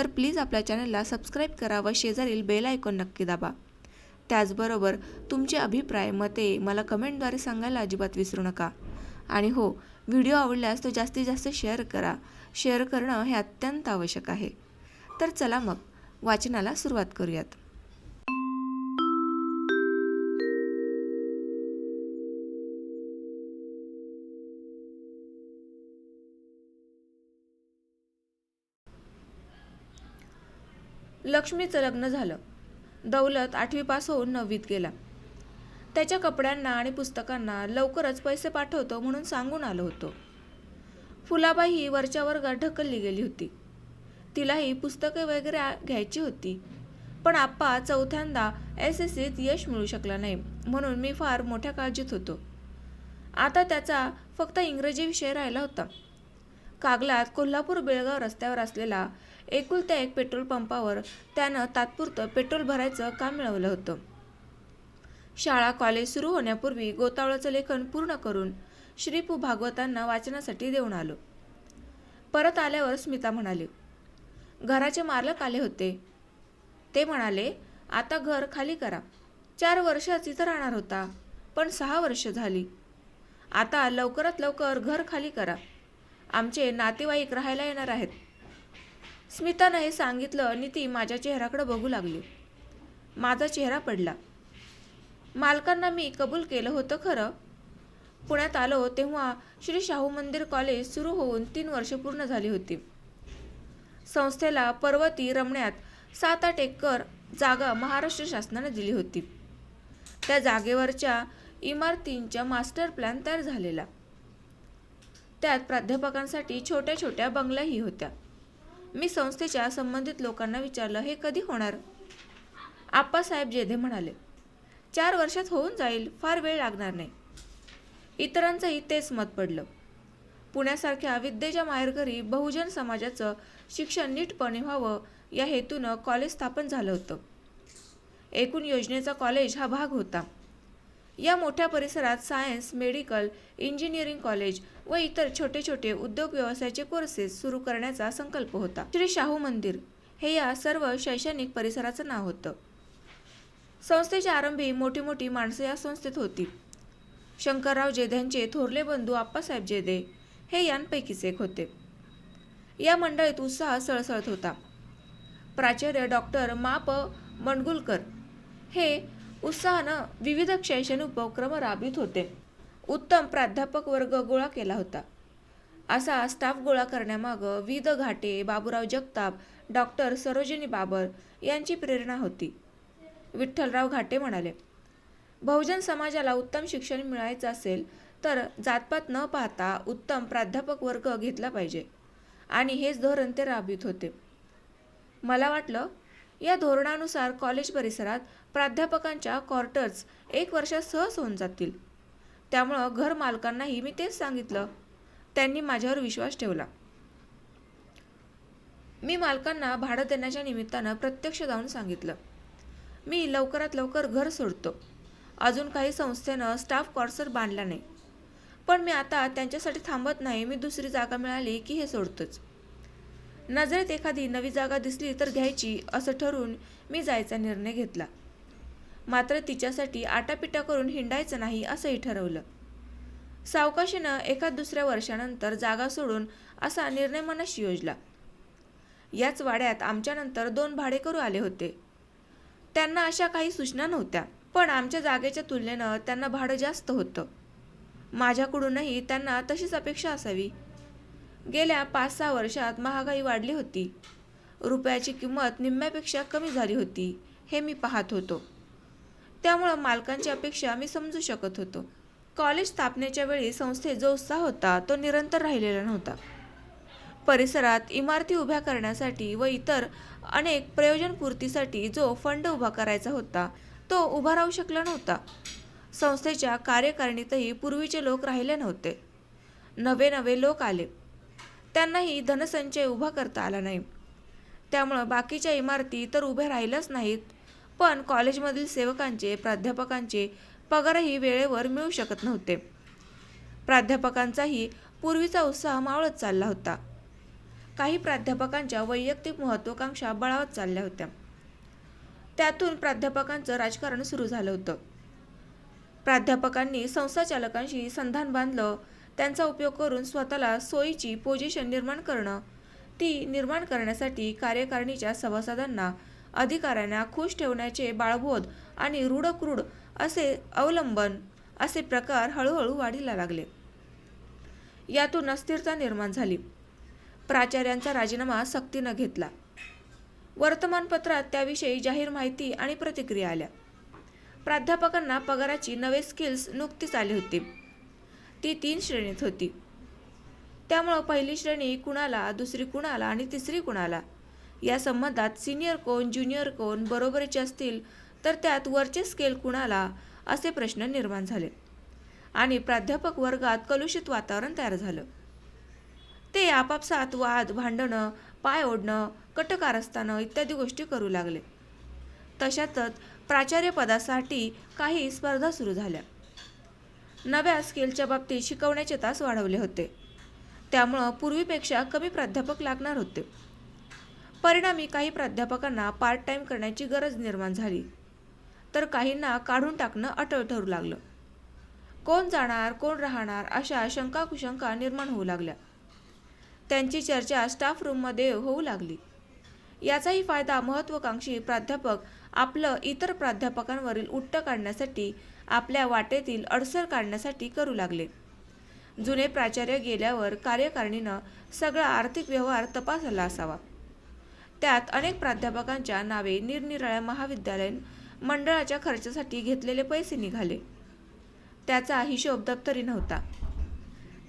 तर प्लीज आपल्या चॅनलला सबस्क्राईब करा व शेजारील बेल आयकॉन नक्की दाबा. त्याचबरोबर तुमचे अभिप्राय मते मला कमेंटद्वारे सांगायला अजिबात विसरू नका. आणि हो व्हिडिओ आवडल्यास तो जास्तीत जास्त शेअर करा. शेअर करणं हे अत्यंत आवश्यक आहे. तर चला मग वाचनाला सुरुवात करूयात. लक्ष्मीचं लग्न झालं. दौलत आठवी पास होऊन नववीत गेला. त्याच्या कपड्यांना आणि पुस्तकांना लवकरच पैसे पाठवतो म्हणून सांगून आलो होतो. फुलाबाई ही वरच्या वर्गात ढकलली गेली होती. तिलाही पुस्तके वगैरे घ्यायची होती. पण आप्पा चौथ्यांदा एस एस सीत यश मिळू शकला नाही म्हणून मी फार मोठ्या काळजीत होतो. आता त्याचा फक्त इंग्रजी विषय राहिला होता. कागलात कोल्हापूर बेळगाव रस्त्यावर असलेला एकुलत्या एक पेट्रोल पंपावर त्यानं तात्पुरतं पेट्रोल भरायचं काम मिळवलं होतं. शाळा कॉलेज सुरू होण्यापूर्वी गोतावळाचं लेखन पूर्ण करून श्रीपू भागवतांना वाचनासाठी देऊन आलो. परत आल्यावर स्मिता म्हणाली घराचे मालक आले होते. ते म्हणाले आता घर खाली करा. चार वर्षच इथं राहणार होता पण सहा वर्ष झाली. आता लवकरात लवकर घर खाली करा. आमचे नातेवाईक राहायला येणार आहेत. स्मितानं हे सांगितलं आणि ती माझ्या चेहऱ्याकडे बघू लागली. माझा चेहरा पडला. मालकांना मी कबूल केलं होतं खरं. पुण्यात आलो तेव्हा श्री शाहू मंदिर कॉलेज सुरू होऊन तीन वर्ष पूर्ण झाली होती. संस्थेला पर्वती रमण्यात सात आठ एकर जागा महाराष्ट्र शासनाने दिली होती. त्या जागेवरच्या इमारतींच्या मास्टर प्लॅन तयार झालेला. त्यात प्राध्यापकांसाठी छोट्या छोट्या बंगल्याही होत्या. मी संस्थेच्या संबंधित लोकांना विचारलं हे कधी होणार? आप्पासाहेब जेधे म्हणाले चार वर्षात होऊन जाईल फार वेळ लागणार नाही. इतरांचंही तेच मत पडलं. पुण्यासारख्या विद्येच्या माहेरघरी बहुजन समाजाचं शिक्षण नीटपणे व्हावं या हेतूनं कॉलेज स्थापन झालं होतं. एकूण योजनेचा कॉलेज हा भाग होता. या मोठ्या परिसरात सायन्स मेडिकल इंजिनिअरिंग कॉलेज व इतर छोटे छोटे उद्योग व्यवसायाचे कोर्सेस सुरू करण्याचा संकल्प होता. श्री शाहू मंदिर हे या सर्व शैक्षणिक परिसराचं नाव होतं. संस्थेच्या आरंभी मोठी मोठी माणसं या संस्थेत होती. शंकरराव जेध्यांचे थोरले बंधू आप्पासाहेब जेदे हे यांपैकीच एक होते. या मंडळीत उत्साह सळसळत होता. प्राचार्य डॉक्टर माप मणगुलकर मंडगुलकर हे उत्साहानं विविध शैक्षणिक उपक्रम राबवित होते. उत्तम प्राध्यापक वर्ग गोळा केला होता. असा स्टाफ गोळा करण्यामागं विद घाटे बाबूराव जगताप डॉक्टर सरोजिनी बाबर यांची प्रेरणा होती. विठ्ठलराव घाटे म्हणाले बहुजन समाजाला उत्तम शिक्षण मिळायचं असेल तर जातपात न पाहता उत्तम प्राध्यापक वर्ग घेतला पाहिजे. आणि हेच धोरण ते राबवित होते. मला वाटलं या धोरणानुसार कॉलेज परिसरात प्राध्यापकांच्या क्वार्टर्स एक वर्षात सहज होऊन जातील. त्यामुळं घर मालकांनाही मी तेच सांगितलं. त्यांनी माझ्यावर विश्वास ठेवला. मी मालकांना भाडं देण्याच्या निमित्तानं प्रत्यक्ष जाऊन सांगितलं. मी लवकरात लवकर घर सोडतो. अजून काही संस्थेनं स्टाफ क्वार्टर बांधला नाही. पण मी आता त्यांच्यासाठी थांबत नाही मी दुसरी जागा मिळाली की हे सोडतोच. नजरेत एखादी नवी जागा दिसली तर घ्यायची असं ठरवून मी जायचा निर्णय घेतला. मात्र तिच्यासाठी आटापिटा करून हिंडायचं नाही असंही ठरवलं. सावकाशीनं एका दुसऱ्या वर्षानंतर जागा सोडून असा निर्णय मनाशी योजला. याच वाड्यात आमच्यानंतर दोन भाडेकरू आले होते. त्यांना अशा काही सूचना नव्हत्या पण आमच्या जागेच्या तुलनेनं त्यांना भाडं जास्त होतं. माझ्याकडूनही त्यांना तशीच अपेक्षा असावी. गेल्या पाच सहा वर्षात महागाई वाढली होती. रुपयाची किंमत निम्म्यापेक्षा कमी झाली होती हे मी पाहत होतो. त्यामुळं मालकांची अपेक्षा मी समजू शकत होतो. कॉलेज स्थापनेच्या वेळी संस्थेत जो उत्साह होता तो निरंतर राहिलेला नव्हता. परिसरात इमारती उभ्या करण्यासाठी व इतर अनेक प्रयोजनपूर्तीसाठी जो फंड उभा करायचा होता तो उभा राहू शकला नव्हता. संस्थेच्या कार्यकारिणीतही पूर्वीचे लोक राहिले नव्हते. नवे नवे लोक आले. त्यांनाही धनसंचय उभा करता आला नाही. त्यामुळं बाकीच्या इमारती तर उभ्या राहिल्याच नाहीत पण कॉलेजमधील सेवकांचे प्राध्यापकांचे पगारही वेळेवर मिळू शकत नव्हते. प्राध्यापकांचाही पूर्वीचा उत्साह मावळत चालला होता. काही प्राध्यापकांच्या वैयक्तिक महत्त्वाकांक्षा बळावत चालल्या होत्या. त्यातून प्राध्यापकांचं राजकारण सुरू झालं होतं. प्राध्यापकांनी संस्थाचालकांशी संधान बांधलं त्यांचा उपयोग करून स्वतःला सोयीची पोझिशन निर्माण करणं ती निर्माण करण्यासाठी कार्यकारिणीच्या सभासदांना अधिकाऱ्यांना खुश ठेवण्याचे बाळबोध आणि रूढक्रूढ असे अवलंबन असे प्रकार हळूहळू वाढीला लागले. यातून अस्थिरता निर्माण झाली. प्राचार्यांचा राजीनामा सक्तीनं घेतला. वर्तमानपत्रात त्याविषयी जाहीर माहिती आणि प्रतिक्रिया आल्या. प्राध्यापकांना पगाराची नवे स्किल्स नुकतीच आली होती. ती तीन श्रेणीत होती. त्यामुळं पहिली श्रेणी कुणाला दुसरी कुणाला आणि तिसरी कुणाला या संबंधात सिनियर कोण ज्युनियर कोण बरोबरीचे असतील तर त्यात वरचे स्केल कुणाला? असे प्रश्न निर्माण झाले. आणि प्राध्यापक वर्गात कलुषित वातावरण तयार झालं. ते आपापसात वाद भांडणं पाय ओढणं कटकारस्थानं इत्यादी गोष्टी करू लागले. तशातच प्राचार्यपदासाठी काही स्पर्धा सुरू झाल्या. नव्या स्केलच्या बाबतीत शिकवण्याचे तास वाढवले होते. त्यामुळं पूर्वीपेक्षा कमी प्राध्यापक लागणार होते. परिणामी काही प्राध्यापकांना पार्ट टाईम करण्याची गरज निर्माण झाली. तर काहींना काढून टाकणं अटळ ठरू लागलं. कोण जाणार कोण राहणार अशा शंका कुशंका निर्माण होऊ लागल्या. त्यांची चर्चा स्टाफ रूममध्ये होऊ लागली. याचाही फायदा महत्त्वाकांक्षी प्राध्यापक आपलं इतर प्राध्यापकांवरील उट्ट काढण्यासाठी आपल्या वाटेतील अडसर काढण्यासाठी करू लागले. जुने प्राचार्य गेल्यावर कार्यकारिणीनं सगळा आर्थिक व्यवहार तपासला असावा. त्यात अनेक प्राध्यापकांच्या नावे निरनिराळ्या महाविद्यालयीन मंडळाच्या खर्चासाठी घेतलेले पैसे निघाले. त्याचा हिशोब दप्तरी नव्हता.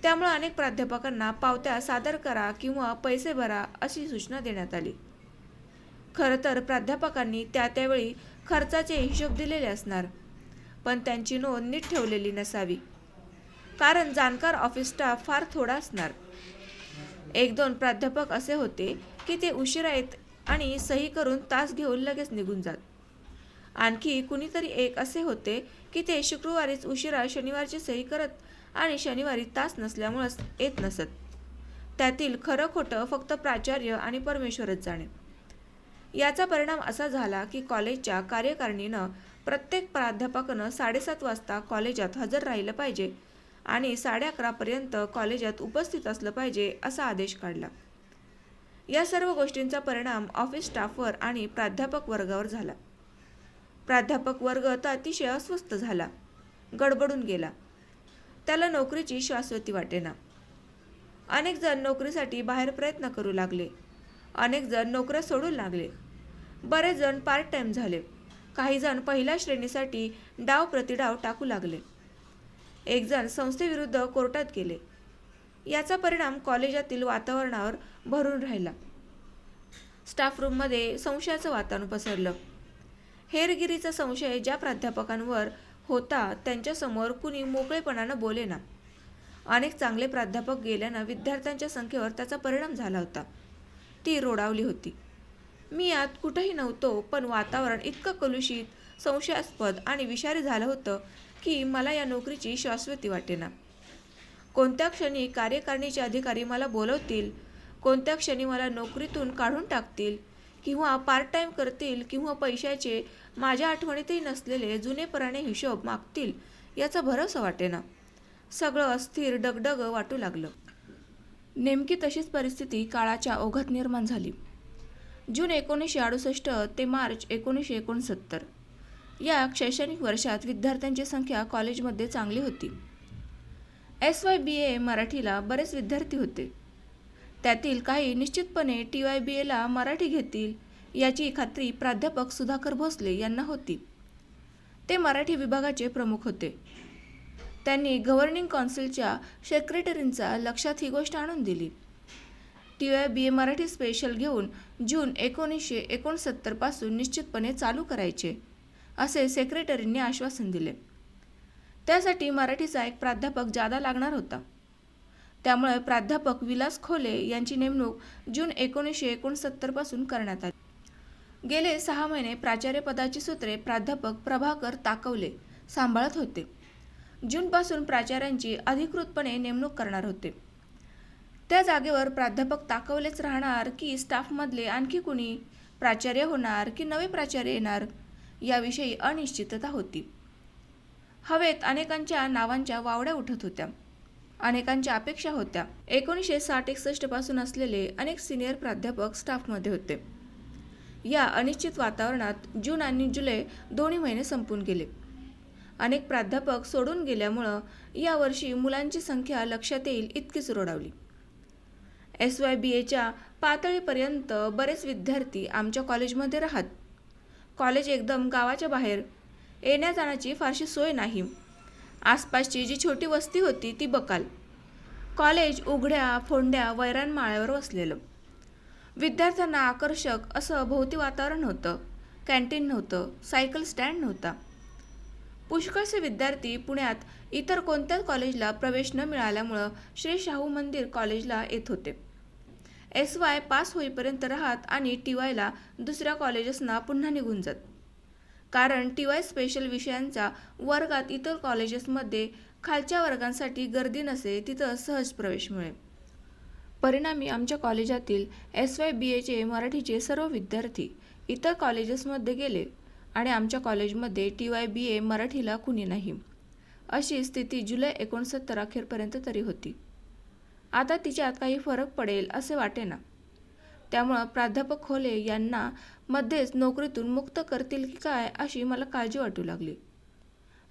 त्यामुळे अनेक प्राध्यापकांना पावत्या सादर करा किंवा पैसे भरा अशी सूचना देण्यात आली. खरं तर प्राध्यापकांनी त्या त्यावेळी खर्चाचे हिशोब दिलेले असणार पण त्यांची नोंद नीट ठेवलेली नसावी. कारण जाणकार ऑफिस स्टाफ फार थोडा असणार. एक दोन प्राध्यापक असे होते की ते उशिरा येत आणि सही करून तास घेऊन लगेच निघून जात. आणखी कुणीतरी एक असे होते की ते शुक्रवारीच उशिरा शनिवारची सही करत आणि शनिवारी तास नसल्यामुळंच येत नसत. त्यातील खरं खोटं फक्त प्राचार्य आणि परमेश्वरच जाणे. याचा परिणाम असा झाला की कॉलेजच्या कार्यकारिणीनं प्रत्येक प्राध्यापकानं साडेसात वाजता कॉलेजात हजर राहिलं पाहिजे आणि साडे अकरापर्यंत कॉलेजात उपस्थित असलं पाहिजे असा आदेश काढला. या सर्व गोष्टींचा परिणाम ऑफिस स्टाफवर आणि प्राध्यापक वर्गावर झाला. प्राध्यापक वर्ग तर अतिशय अस्वस्थ झाला. गडबडून गेला. त्याला नोकरीची शाश्वती वाटेना. अनेक जण नोकरीसाठी बाहेर प्रयत्न करू लागले. अनेक जण नोकऱ्या सोडू लागले. बरेच जण पार्ट टाईम झाले. काही जण पहिल्या श्रेणीसाठी डाव प्रतिडाव टाकू लागले. एक जण संस्थेविरुद्ध कोर्टात गेले. याचा परिणाम कॉलेजातील वातावरणावर भरून राहिला. स्टाफ रूममध्ये संशयाचं वातावरण पसरलं. हेरगिरीचा संशय ज्या प्राध्यापकांवर होता त्यांच्यासमोर कुणी मोकळेपणानं बोलेना अनेक चांगले प्राध्यापक गेल्यानं विद्यार्थ्यांच्या संख्येवर त्याचा परिणाम झाला होता. ती रोडावली होती. मी यात कुठंही नव्हतो पण वातावरण इतकं कलुषित संशयास्पद आणि विषारी झालं होतं की मला या नोकरीची शाश्वती वाटेना. कोणत्या क्षणी कार्यकारिणीचे अधिकारी मला बोलवतील कोणत्या क्षणी मला नोकरीतून काढून टाकतील? किंवा पार्ट टाईम करतील किंवा पैशाचे माझ्या आठवणीतही नसलेले जुनेपराणे हिशोब मागतील याचा भरोसा वाटेना. सगळं अस्थिर डगडग वाटू लागलं. नेमकी तशीच परिस्थिती काळाच्या ओघात निर्माण झाली. जून एकोणीसशे अडुसष्ट ते मार्च एकोणीसशे एकोणसत्तर. या शैक्षणिक वर्षात विद्यार्थ्यांची संख्या कॉलेजमध्ये चांगली होती. एस वाय बी ए मराठीला बरेच विद्यार्थी होते. त्यातील काही निश्चितपणे टी वाय बी एला मराठी घेतील याची खात्री प्राध्यापक सुधाकर भोसले यांना होती. ते मराठी विभागाचे प्रमुख होते. त्यांनी गव्हर्निंग कौन्सिलच्या सेक्रेटरींचा लक्षात ही गोष्ट आणून दिली. T Y B A Marathi special घेऊन जून एकोणीसशे एकोणसत्तरपासून निश्चितपणे चालू करायचे असे सेक्रेटरींनी आश्वासन दिले. त्यासाठी मराठीचा एक प्राध्यापक जादा लागणार होता. त्यामुळे प्राध्यापक विलास खोले यांची नेमणूक जून एकोणीसशे एकोणसत्तरपासून करण्यात आली. गेले सहा महिने प्राचार्यपदाची सूत्रे प्राध्यापक प्रभाकर ताकवले सांभाळत होते. जूनपासून प्राचार्यांची अधिकृतपणे नेमणूक करणार होते. त्या जागेवर प्राध्यापक ताकवलेच राहणार की स्टाफमधले आणखी कुणी प्राचार्य होणार की नवे प्राचार्य येणार याविषयी अनिश्चितता होती. हवेत अनेकांच्या नावांच्या वावड्या उठत होत्या. अनेकांच्या अपेक्षा होत्या. एकोणीसशे साठ एकसष्टपासून असलेले अनेक सिनियर प्राध्यापक स्टाफमध्ये होते. या अनिश्चित वातावरणात जून आणि जुलै दोन्ही महिने संपून गेले. अनेक प्राध्यापक सोडून गेल्यामुळं यावर्षी मुलांची संख्या लक्षात येईल इतकीच रोडावली. एस वाय बी एच्या पातळीपर्यंत बरेच विद्यार्थी आमच्या कॉलेजमध्ये राहत. कॉलेज एकदम गावाच्या बाहेर. येण्या जाण्याची फारशी सोय नाही. आसपासची जी छोटी वस्ती होती ती बकाल. कॉलेज उघड्या फोंड्या वैरान माळ्यावर वसलेलं. विद्यार्थ्यांना आकर्षक असं भोवती वातावरण होतं. कॅन्टीन नव्हतं सायकल स्टँड नव्हता. पुष्कळसे विद्यार्थी पुण्यात इतर कोणत्याच कॉलेजला प्रवेश न मिळाल्यामुळं श्री शाहू मंदिर कॉलेजला येत होते. एस वाय पास होईपर्यंत राहत आणि टी वायला दुसऱ्या कॉलेजेसना पुन्हा निघून जात. कारण टी वाय स्पेशल विषयांचा वर्गात इतर कॉलेजेसमध्ये खालच्या वर्गांसाठी गर्दी नसे तिथं सहज प्रवेश मिळेल. परिणामी आमच्या कॉलेजातील एस वाय बी एचे मराठीचे सर्व विद्यार्थी इतर कॉलेजेसमध्ये गेले आणि आमच्या कॉलेजमध्ये टी वाय बी ए मराठीला कुणी नाही. अशी स्थिती जुलै एकोणसत्तर अखेरपर्यंत तरी होती. आता तिच्यात काही फरक पडेल असे वाटेना. त्यामुळं प्राध्यापक खोले यांना मध्येच नोकरीतून मुक्त करतील की काय अशी मला काळजी वाटू लागली.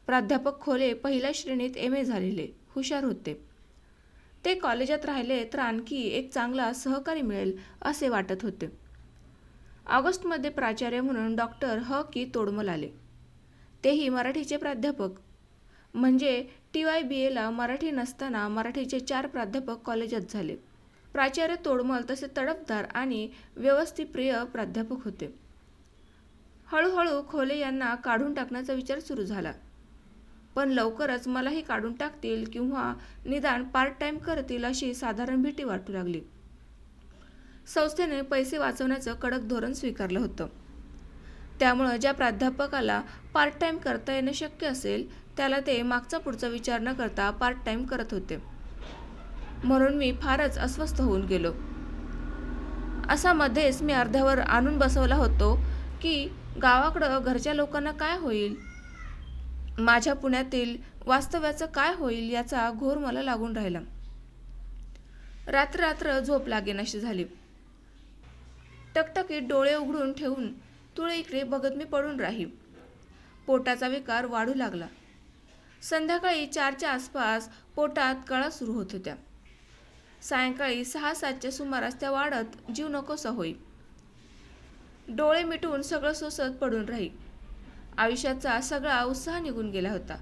प्राध्यापक खोले पहिल्या श्रेणीत एम ए झालेले हुशार होते. ते कॉलेजात राहिले तर आणखी एक चांगला सहकारी मिळेल असे वाटत होते. ऑगस्टमध्ये प्राचार्य म्हणून डॉक्टर ह. की. तोडमल आले. तेही मराठीचे प्राध्यापक. म्हणजे टी वाय बी एला मराठी नसताना मराठीचे चार प्राध्यापक कॉलेजात झाले. प्राचार्य तोडमल तसे तडफदार आणि व्यवस्थितप्रिय प्राध्यापक होते. हळूहळू खोले यांना काढून टाकण्याचा विचार सुरू झाला. पण लवकरच मलाही काढून टाकतील किंवा निदान पार्ट टाईम करतील अशी साधारण भीती वाटू लागली. संस्थेने पैसे वाचवण्याचं कडक धोरण स्वीकारलं होतं. त्यामुळं ज्या प्राध्यापकाला पार्ट टाईम करता येणं शक्य असेल त्याला ते मागचा पुढचा विचार न करता पार्ट टाईम करत होते. म्हणून मी फारच अस्वस्थ होऊन गेलो. असा मध्येच मी अर्ध्यावर आणून बसवला होतो की गावाकडं घरच्या लोकांना काय होईल? माझ्या पुण्यातील वास्तव्याचं काय होईल याचा घोर मला लागून राहिला. रात्र रात्र झोप लागेनाशी झाली. टकटकीत डोळे उघडून ठेवून तुळे इकडे बघत मी पडून राही. पोटाचा विकार वाढू लागला. संध्याकाळी चारच्या आसपास पोटात कळा सुरू होत होत्या. सायंकाळी सहा सातच्या सुमारास त्या वाढत जीव नकोसा होई. डोळे मिटून सगळं सोसत पडून राही. आयुष्याचा सगळा उत्साह निघून गेला होता.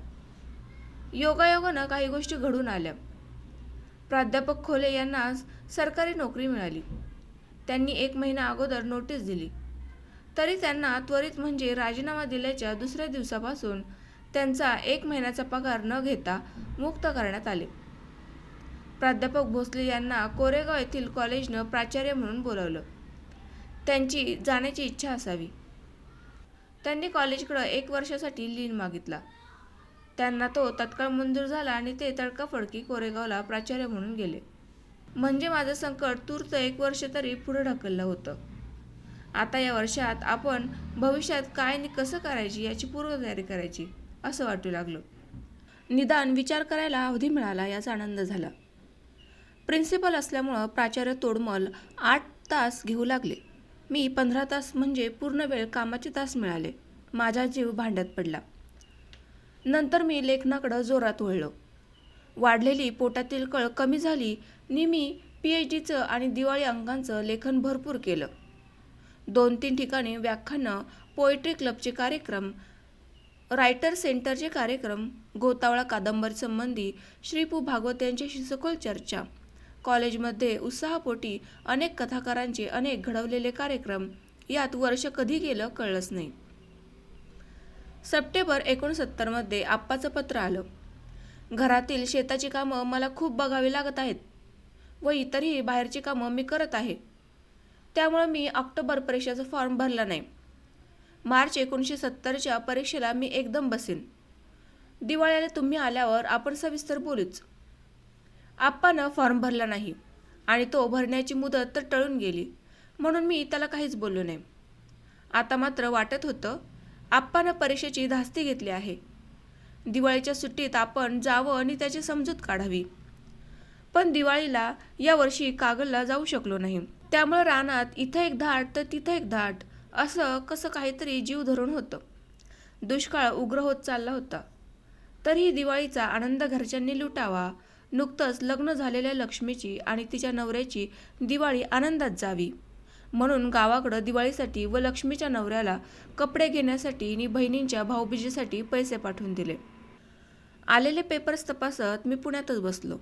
योगायोगानं काही गोष्टी घडून आल्या. प्राध्यापक खोले यांना सरकारी नोकरी मिळाली. त्यांनी एक महिना अगोदर नोटीस दिली. तरी त्यांना त्वरित म्हणजे राजीनामा दिल्याच्या दुसऱ्या दिवसापासून त्यांचा एक महिन्याचा पगार न घेता मुक्त करण्यात आले. प्राध्यापक भोसले यांना कोरेगाव येथील कॉलेजनं प्राचार्य म्हणून बोलावलं. त्यांची जाण्याची इच्छा असावी. त्यांनी कॉलेजकडं एक वर्षासाठी लीन मागितला. त्यांना तो तत्काळ मंजूर झाला आणि ते तडकाफडकी कोरेगावला प्राचार्य म्हणून गेले. म्हणजे माझं संकट तूर्त एक वर्ष तरी पुढे ढकललं होतं. आता या वर्षात आपण भविष्यात काय आणि कसं करायची याची पूर्वतयारी करायची असं वाटू लागलं. निदान विचार करायला अवधी मिळाला याचा आनंद झाला. प्रिन्सिपल असल्यामुळं प्राचार्य तोडमल आठ तास घेऊ लागले. मी पंधरा तास म्हणजे पूर्ण वेळ कामाचे तास मिळाले. माझा जीव भांड्यात पडला. नंतर मी लेखनाकडं जोरात वळलो. वाढलेली पोटातील कळ कमी झाली नि मी पी एच डीचं आणि दिवाळी अंकांचं लेखन भरपूर केलं. दोन तीन ठिकाणी व्याख्यानं पोएट्री क्लबचे कार्यक्रम रायटर सेंटरचे कार्यक्रम गोतावळा कादंबरी संबंधी भागवत यांच्याशी सखोल चर्चा कॉलेजमध्ये उत्साहापोटी अनेक कथाकारांचे अनेक घडवलेले कार्यक्रम. यात वर्ष कधी गेलं कळलंच नाही. सप्टेंबर एकोणसत्तरमध्ये आप्पाचं पत्र आलं. घरातील शेताची कामं मला खूप बघावी लागत आहेत व इतरही बाहेरची कामं मी करत आहे. त्यामुळं मी ऑक्टोबर परीक्षेचा फॉर्म भरला नाही. मार्च एकोणीसशे सत्तरच्या परीक्षेला मी एकदम बसेन. दिवाळीला तुम्ही आल्यावर आपण सविस्तर बोलूच. आप्पानं फॉर्म भरला नाही. आणि तो भरण्याची मुदत तर टळून गेली. म्हणून मी त्याला काहीच बोललो नाही. आता मात्र वाटत होतं आप्पानं परीक्षेची धास्ती घेतली आहे. दिवाळीच्या सुट्टीत आपण जावं आणि त्याची समजूत काढावी. पण दिवाळीला यावर्षी कागलला जाऊ शकलो नाही. त्यामुळं रानात इथं एक धाट तर तिथं एक धाट असं कसं काहीतरी जीव धरून होतं. दुष्काळ उग्र होत चालला होता. तरीही दिवाळीचा आनंद घरच्यांनी लुटावा नुकतंच लग्न झालेल्या लक्ष्मीची आणि तिच्या नवऱ्याची दिवाळी आनंदात जावी. म्हणून गावाकडं दिवाळीसाठी व लक्ष्मीच्या नवऱ्याला कपडे घेण्यासाठी आणि बहिणींच्या भाऊबीजेसाठी पैसे पाठवून दिले. आलेले पेपर्स तपासत मी पुण्यातच बसलो.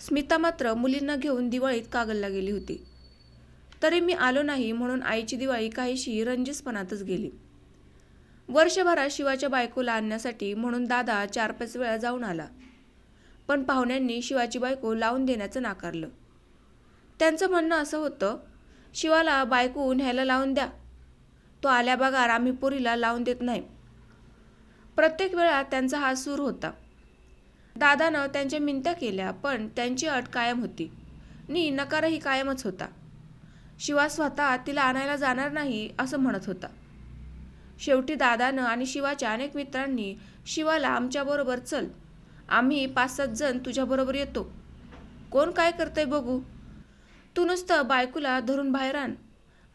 स्मिता मात्र मुलींना घेऊन दिवाळीत कागलला गेली होती. तरी मी आलो नाही म्हणून आईची दिवाळी काहीशी रंजिसपणातच गेली. वर्षभरात शिवाच्या बायकोला आणण्यासाठी म्हणून दादा चार पाच वेळा जाऊन आला. पण पाहुण्यांनी शिवाची बायको लावून देण्याचं नाकारलं. त्यांचं म्हणणं असं होतं शिवाला बायको न्यायला लावून द्या. तो आल्या बघार आम्ही पोरीला लावून देत नाही. प्रत्येक वेळा त्यांचा हा सूर होता. दादानं त्यांच्या मिनत्या केल्या पण त्यांची अट कायम होती. नी नकारही कायमच होता. शिवा स्वतः तिला आणायला जाणार नाही असं म्हणत होता. शेवटी दादानं आणि शिवाच्या अनेक मित्रांनी शिवाला आमच्याबरोबर चल आम्ही पाच सात जण तुझ्याबरोबर येतो. कोण काय करतंय बघू? तू नुसतं बायकोला धरून बाहेर आण.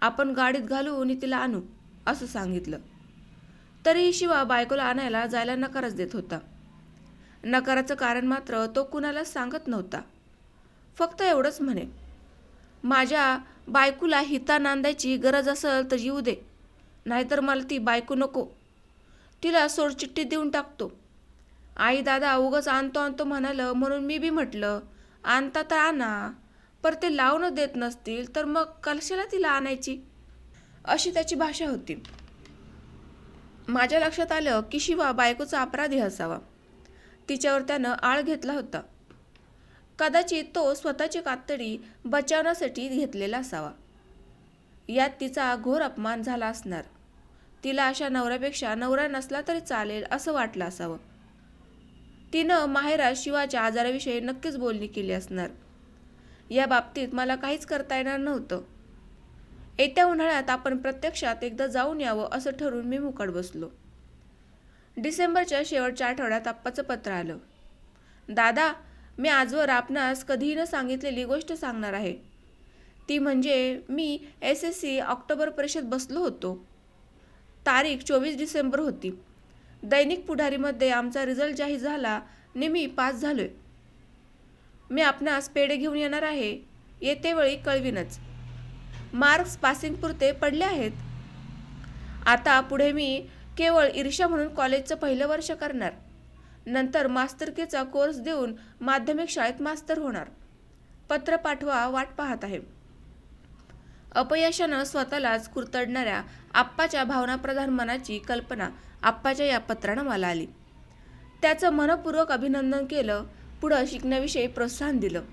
आपण गाडीत घालू आणि तिला आणू असं सांगितलं. तरीही शिवा बायकोला आणायला जायला नकारच देत होता. नकाराचं कारण मात्र तो कुणालाच सांगत नव्हता. फक्त एवढंच म्हणे माझ्या बायकोला हिता नांदायची गरज असेल तर येऊ दे नाहीतर मला ती बायको नको. तिला सोडचिठ्ठी देऊन टाकतो. आई दादा उगच आणतो आणतो म्हणालं म्हणून मी बी म्हटलं आणता तर आणा पर ते लावून देत नसतील तर मग कलशाला तिला आणायची? अशी त्याची भाषा होती. माझ्या लक्षात आलं की शिवा बायकोचा अपराधी असावा. तिच्यावर त्यानं आळ घेतला होता. कदाचित तो स्वतःची कातडी बचावण्यासाठी घेतलेला असावा. यात तिचा घोर अपमान झाला असणार. तिला अशा नवऱ्यापेक्षा नवरा नसला तरी चालेल असं वाटलं असावं. तिनं माहेरात शिवाच्या आजाराविषयी नक्कीच बोलणी केली असणार. या बाबतीत मला काहीच करता येणार नव्हतं. येत्या उन्हाळ्यात आपण प्रत्यक्षात एकदा जाऊन यावं असं ठरवून मी मुकाट बसलो. डिसेंबरच्या शेवटच्या आठवड्यात आप्पाचं पत्र आलं. दादा मी आजवर आपणास कधीही न सांगितलेली गोष्ट सांगणार आहे. ती म्हणजे मी एस एस सी ऑक्टोबर परिषद बसलो होतो. तारीख चोवीस डिसेंबर होती. दैनिक पुढारीमध्ये आमचा रिझल्ट जाहीर झाला ने मी पास झालोय. मी आपणास पेढे घेऊन येणार आहे येतेवेळी कळवीनच. मार्क्स पासिंगपुरते पडले आहेत. आता पुढे मी केवळ ईर्ष्या म्हणून कॉलेजचं पहिलं वर्ष करणार. नंतर मास्तरकीचा कोर्स देऊन माध्यमिक शाळेत मास्तर होणार. पत्र पाठवा वाट पाहत आहे. अपयशानं स्वतःलाच कुरतडणाऱ्या आप्पाच्या भावनाप्रधान मनाची कल्पना आप्पाच्या या पत्रानं मला आली. त्याचं मनपूर्वक अभिनंदन केलं पुढं शिकण्याविषयी प्रोत्साहन दिलं.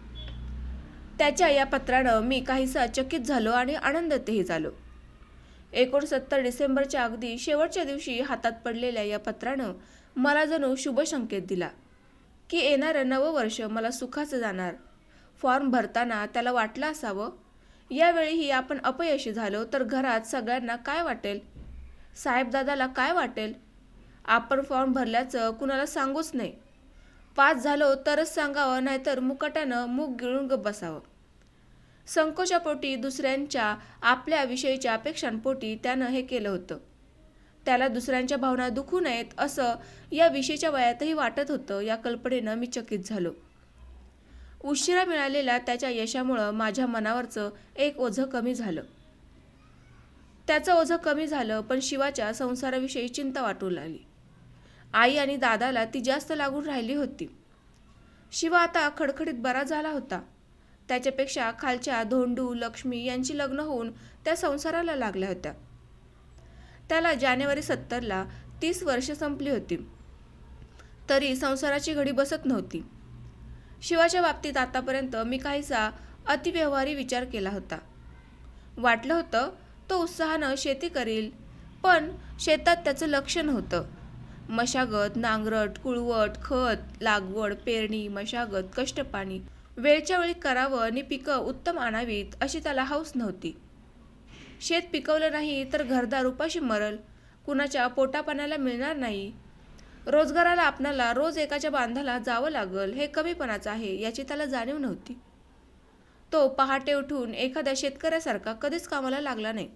त्याच्या या पत्रानं मी काहीसा चकित झालो आणि आनंदितही झालो. एकोणसत्तर डिसेंबरच्या अगदी शेवटच्या दिवशी हातात पडलेल्या या पत्रानं मला जणू शुभसंकेत दिला की येणारं नवं वर्ष मला सुखाचं जाणार. फॉर्म भरताना त्याला वाटलं असावं यावेळीही आपण अपयशी झालो तर घरात सगळ्यांना काय वाटेल? साहेबदादाला काय वाटेल? आपण फॉर्म भरल्याचं कुणाला सांगूच नाही. पास झालो तरच सांगावं नाहीतर मुकाट्यानं मूग गिळून गप बसावं. संकोचापोटी दुसऱ्यांच्या आपल्या विषयीच्या अपेक्षांपोटी त्यानं हे केलं होतं. त्याला दुसऱ्यांच्या भावना दुखू नयेत असं या विषयीच्या वयातही वाटत होतं या कल्पनेनं मी चकित झालो. उशिरा मिळालेल्या त्याच्या यशामुळं माझ्या मनावरचं एक ओझं कमी झालं. त्याचं ओझं कमी झालं पण शिवाच्या संसाराविषयी चिंता वाटू लागली. आई आणि दादाला ती जास्त लागून राहिली होती. शिवा आता खडखडीत बरा झाला होता. त्याच्यापेक्षा खालच्या धोंडू लक्ष्मी यांची लग्न होऊन त्या संसाराला लागल्या होत्या. त्याला जानेवारी सत्तरला तीस वर्ष संपली होती. तरी संसाराची घडी बसत नव्हती. शिवाच्या बाबतीत आतापर्यंत मी काहीसा अतिव्यवहारी विचार केला होता. वाटलं होतं तो उत्साहानं शेती करील पण शेतात त्याचं लक्ष नव्हतं. मशागत नांगरट कुळवट खत लागवड पेरणी मशागत कष्टपाणी वेळच्या वेळी करावं आणि पिकं उत्तम आणावीत अशी त्याला हौस नव्हती. शेत पिकवलं नाही तर घरदार उपाशी मरल कुणाच्या पोटापाण्याला मिळणार नाही रोजगाराला आपणाला रोज एकाच्या बांधाला जावं लागल हे कमीपणाचं आहे याची त्याला जाणीव नव्हती. तो पहाटे उठून एखाद्या शेतकऱ्यासारखा कधीच कामाला लागला नाही.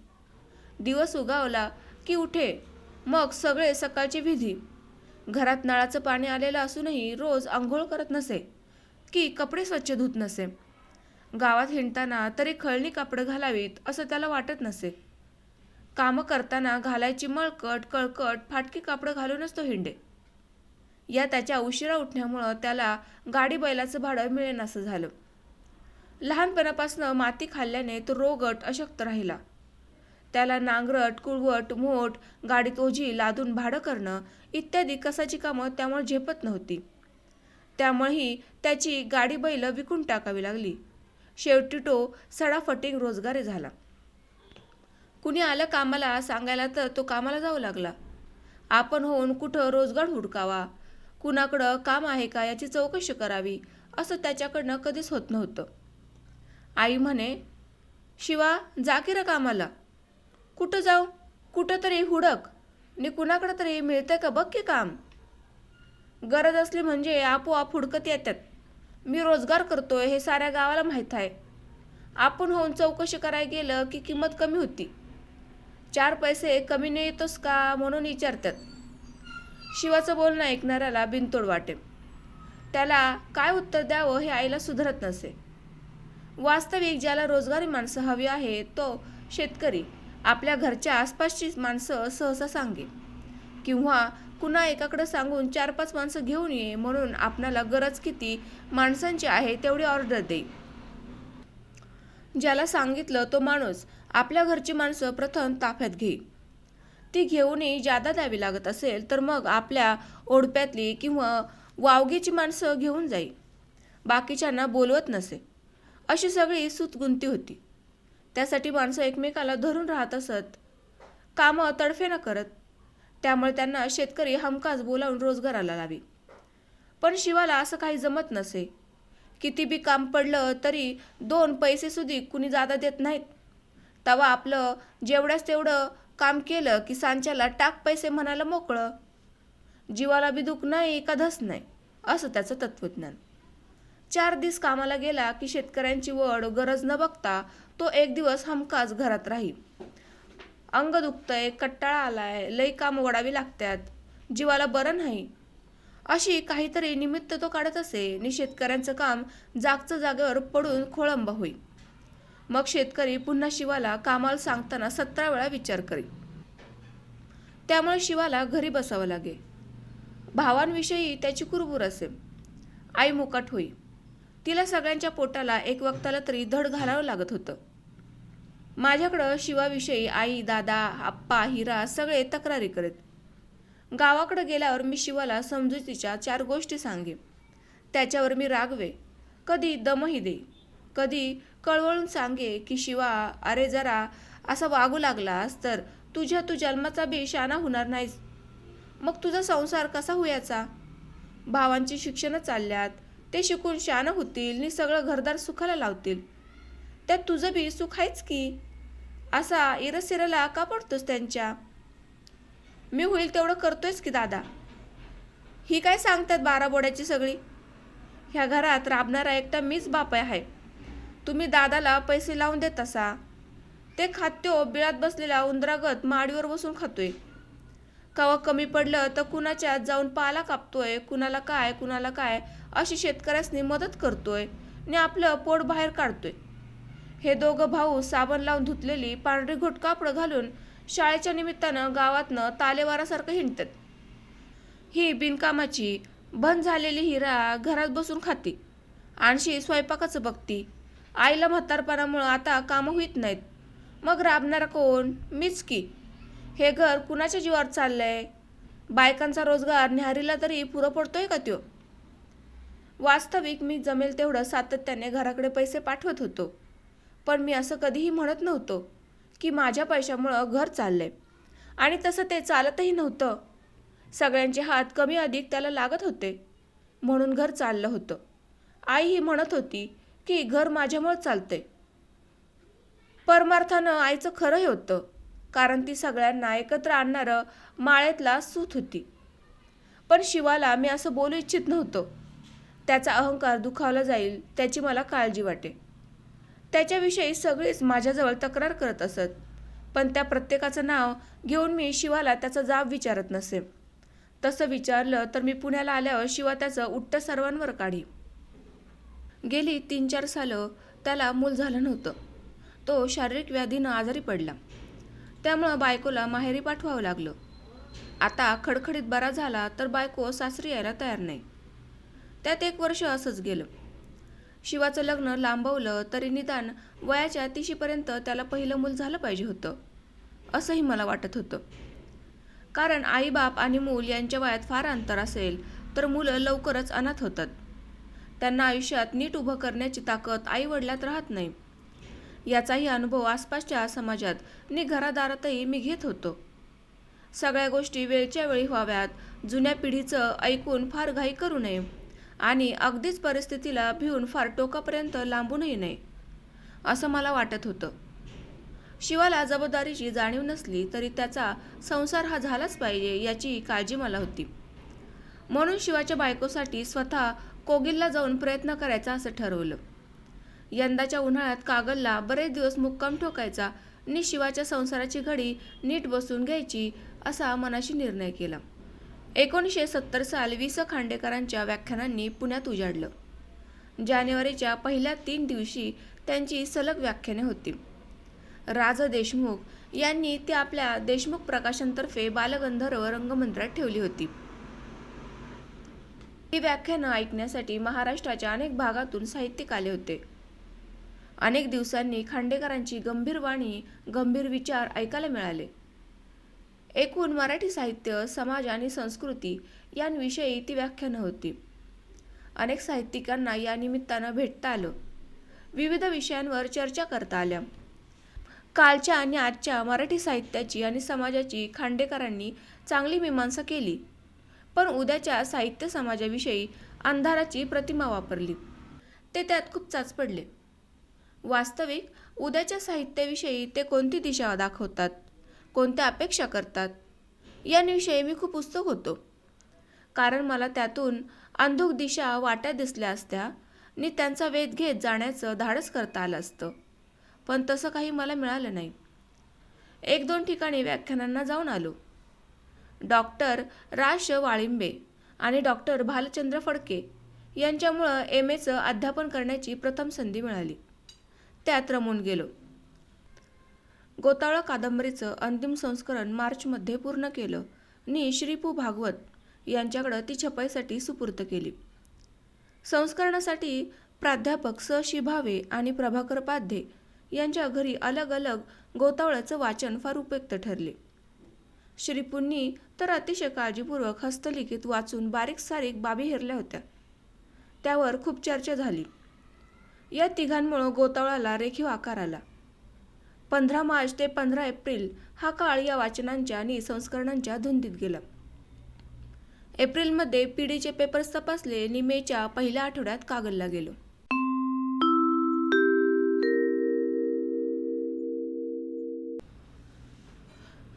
दिवस उगावला की उठे मग सगळे सकाळची विधी. घरात नळाचं पाणी आलेलं असूनही रोज आंघोळ करत नसे की कपडे स्वच्छ धुत नसे. गावात हिंडताना तरी खळणी कापडं घालावीत असं त्याला वाटत नसे. कामं करताना घालायची मळकट कळकट फाटकी कापडं घालूनच तो हिंडे. या त्याच्या उशिरा उठण्यामुळं त्याला गाडी बैलाचं भाडं मिळेनासं झालं. लहानपणापासून माती खाल्ल्याने तो रोगट अशक्त राहिला. त्याला नांगरट कुळवट मोठ गाडीत ओझी लादून भाडं करणं इत्यादी कसाची कामं त्यामुळे झेपत नव्हती. त्यामुळेही त्याची गाडी बैल विकून टाकावी लागली. शेवटी तो सडाफटिंग रोजगारी झाला. कुणी आलं कामाला सांगायला तर तो कामाला जाऊ लागला. आपण होऊन कुठं रोजगार हुडकावा कुणाकडं काम आहे का याची चौकशी करावी असं त्याच्याकडनं कधीच होत नव्हतं. आई म्हणे शिवा जा की र कामाला. कुठं जाऊ? कुठं तरी हुडक. आणि कुणाकडं तरी मिळतंय का बघ की काम? गरज असली म्हणजे आपोआप हुडकत येतात मी रोजगार करतोय हे साऱ्या गावाला माहीत आहे. आपण होऊन चौकशी करायला गेलं की किंमत कमी होती. चार पैसे कमी नाही येतोस का? म्हणून विचारतात. शिवाचं बोलणं ऐकणाऱ्याला बिनतोड वाटे त्याला काय उत्तर द्यावं हे आईला सुधरत नसे. वास्तविक ज्याला रोजगारी माणसं हवी आहे तो शेतकरी आपल्या घरच्या आसपासची माणसं सहसा सांगे किंवा कुणा एकाकडं सांगून चार पाच माणसं घेऊन ये म्हणून आपणाला गरज किती माणसांची आहे तेवढी ऑर्डर देईल. ज्याला सांगितलं तो माणूस आपल्या घरची माणसं प्रथम ताफ्यात घेई ती घेऊनही जादा द्यावी लागत असेल तर मग आपल्या ओढप्यातली किंवा वावगीची माणसं घेऊन जाई. बाकीच्यांना बोलवत नसे. अशी सगळी सुतगुंती होती. त्यासाठी माणसं एकमेकाला धरून राहत असत. कामं तडफेनं करत. त्यामुळे त्यांना शेतकरी हमखास बोलावून रोजगाराला लावी. पण शिवाला असं काही जमत नसे. किती बी काम पडलं तरी दोन पैसे कुणी जादा देत नाहीत. तवा आपलं जेवढ्याच तेवढं काम केलं की सांच्याला टाक पैसे म्हणायला मोकळं. जीवाला बी दुःख नाही का धस नाही? असं त्याचं तत्वज्ञान. चार दिवस कामाला गेला की शेतकऱ्यांची वड गरज न बघता तो एक दिवस हमखास घरात राही. अंग दुखतंय कट्टाळा आलाय लई काम वडावी लागतात जीवाला बरं नाही. अशी काहीतरी निमित्त तो काढत असे आणि शेतकऱ्यांचं काम जागचं जागेवर पडून खोळंबा होई. मग शेतकरी पुन्हा शिवाला कामाला सांगताना सतरा वेळा विचार करी त्यामुळे शिवाला घरी बसावं लागे. भावांविषयी त्याची कुरबुर असे आई मुकाट होई. तिला सगळ्यांच्या पोटाला एक वक्ताला तरी धड घालावं लागत होतं. माझ्याकडं शिवाविषयी आई दादा आप्पा हिरा सगळे तक्रारी करीत. गावाकडं गेल्यावर मी शिवाला समजुतीच्या चार गोष्टी सांगे त्याच्यावर मी रागवे. कधी दमही दे कधी कळवळून सांगे की शिवा अरे जरा असा वागू लागलास तर तुझ्या तू जन्माचा बी शाना होणार नाहीस. मग तुझा संसार कसा होयाचा? भावांची शिक्षणं चालल्यात ते शिकून शानं होतील आणि सगळं घरदार सुखाला लावतील. त्यात तुझं बी सुख आहेच की? असा इरसिराला का पडतोस त्यांच्या? मी होईल तेवढं करतोयच की दादा? ही काय सांगतात बारा बोड्याची सगळी? ह्या घरात राबणारा एकटा मीच बाप आहे. तुम्ही दादाला पैसे लावून देत असा. ते खात्यो बिळात बसलेला उंदरागत माडीवर बसून खातोय. कवा कमी पडलं तर कुणाच्यात जाऊन पाला कापतोय कुणाला काय कुणाला काय अशी शेतकऱ्यासनी मदत करतोय आणि आपलं पोट बाहेर काढतोय. हे दोघं भाऊ साबण लावून धुतलेली पांढरी घोट कापडं घालून शाळेच्या निमित्तानं गावातनं तालेवारासारखं हिंडतात. ही बिनकामाची बंद झालेली हिरा घरात बसून खाती. आणशी स्वयंपाकाचं बघती. आईला म्हातारपणामुळं आता कामं होत नाहीत. मग राबणारा कोण? मीच की. हे घर कुणाच्या जीवावर चाललंय? बायकांचा रोजगार न्याहारीला तरी पुरं पडतोय का त्यो? वास्तविक मी जमेल तेवढं सातत्याने घराकडे पैसे पाठवत होतो. पण मी असं कधीही म्हणत नव्हतो की माझ्या पैशामुळं घर चाललंय. आणि तसं ते चालतही नव्हतं. सगळ्यांचे हात कमी अधिक त्याला लागत होते. म्हणून घर चाललं होतं. आई ही म्हणत होती की घर माझ्यामुळं चालतंय. परमार्थानं आईचं खरंही होतं कारण ती सगळ्यांना एकत्र आणणारं माळेतला सूत होती. पण शिवाला मी असं बोलू इच्छित नव्हतं. त्याचा अहंकार दुखावला जाईल त्याची मला काळजी वाटे. त्याच्याविषयी सगळीच माझ्याजवळ तक्रार करत असत पण त्या प्रत्येकाचं नाव घेऊन मी शिवाला त्याचा जाब विचारत नसे. तसं विचारलं तर मी पुण्याला आल्यावर शिवा त्याचं उट्ट सर्वांवर काढी. गेली तीन चार सालं त्याला मूल झालं नव्हतं. तो शारीरिक व्याधीनं आजारी पडला. त्यामुळं बायकोला माहेरी पाठवावं लागलं. आता खडखडीत बरा झाला तर बायको सासरी यायला तयार नाही. त्यात एक वर्ष असंच गेलं. शिवाचं लग्न लांबवलं तरी निदान वयाच्या तिशीपर्यंत त्याला पहिलं मूल झालं पाहिजे होतं असंही मला वाटत होतं. कारण आईबाप आणि मूल यांच्या वयात फार अंतर असेल तर मुलं लवकरच अनाथ होतात. त्यांना आयुष्यात नीट उभं करण्याची ताकद आई वडिलात राहत नाही. याचाही अनुभव आसपासच्या समाजात नि घरादारातही मी घेत होतो. सगळ्या गोष्टी वेळच्या वेळी व्हाव्यात जुन्या पिढीचं ऐकून फार घाई करू नये आणि अगदीच परिस्थितीला भिवून फार टोकापर्यंत लांबूनही नये असं मला वाटत होतं. शिवाला जबाबदारीची जाणीव नसली तरी त्याचा संसार हा झालाच पाहिजे याची काळजी मला होती. म्हणून शिवाच्या बायकोसाठी स्वतः कोगिलला जाऊन प्रयत्न करायचा असं ठरवलं. यंदाच्या उन्हाळ्यात कागलला बरेच दिवस मुक्काम ठोकायचा नि शिवाच्या संसाराची घडी नीट बसून घ्यायची असा मनाशी निर्णय केला. एकोणीसशे सत्तर साल वि स खांडेकरांच्या व्याख्यानांनी पुण्यात उजाडलं. जानेवारीच्या पहिल्या तीन दिवशी त्यांची सलग व्याख्याने होती. राज देशमुख यांनी ती आपल्या देशमुख प्रकाशनतर्फे बालगंधर्व रंगमंत्रात ठेवली होती. ही व्याख्यानं ऐकण्यासाठी महाराष्ट्राच्या अनेक भागातून साहित्यिक आले होते. अनेक दिवसांनी खांडेकरांची गंभीर वाणी गंभीर विचार ऐकायला मिळाले. एकूण मराठी साहित्य समाज आणि संस्कृती यांविषयी ती व्याख्यानं होती अनेक साहित्यिकांना या निमित्तानं भेटता आलं. विविध विषयांवर चर्चा करता आल्या. कालच्या आणि आजच्या मराठी साहित्याची आणि समाजाची खांडेकरांनी चांगली मीमांसा केली. पण उद्याच्या साहित्य समाजाविषयी अंधाराची प्रतिमा वापरली. ते त्यात खूप चाच पडले. वास्तविक उद्याच्या साहित्याविषयी ते कोणती दिशा दाखवतात? कोणत्या अपेक्षा करतात? यांविषयी मी खूप उत्सुक होतो. कारण मला त्यातून अंधुक दिशा वाट्या दिसल्या असत्या नि त्यांचा वेध घेत जाण्याचं धाडस करता आलं असतं. पण तसं काही मला मिळालं नाही. एक दोन ठिकाणी व्याख्यानांना जाऊन आलो. डॉक्टर राश वाळिंबे आणि डॉक्टर भालचंद्र फडके यांच्यामुळं एम एचं अध्यापन करण्याची प्रथम संधी मिळाली. त्यात रमून गेलो. गोताळा कादंबरीचं अंतिम संस्करण मार्चमध्ये पूर्ण केलं. नि. श्रीपू भागवत यांच्याकडं ती छपाईसाठी सुपूर्त केली. संस्करणासाठी प्राध्यापक स. शि भावे आणि प्रभाकर पाध्ये यांच्या घरी अलग अलग गोतावळ्याचं वाचन फार उपयुक्त ठरले. श्रीपूंनी तर अतिशय काळजीपूर्वक हस्तलिखित वाचून बारीक सारीक बाबी हेरल्या होत्या. त्यावर खूप चर्चा झाली. या तिघांमुळं गोतावळाला रेखीव आकार आला. पंधरा मार्च ते पंधरा एप्रिल हा काळ या वाचनांच्या आणि संस्करणांच्या धुंदीत गेला. एप्रिलमध्ये पिढीचे पेपर्स तपासले आणि मेच्या पहिल्या आठवड्यात कागलला गेलो.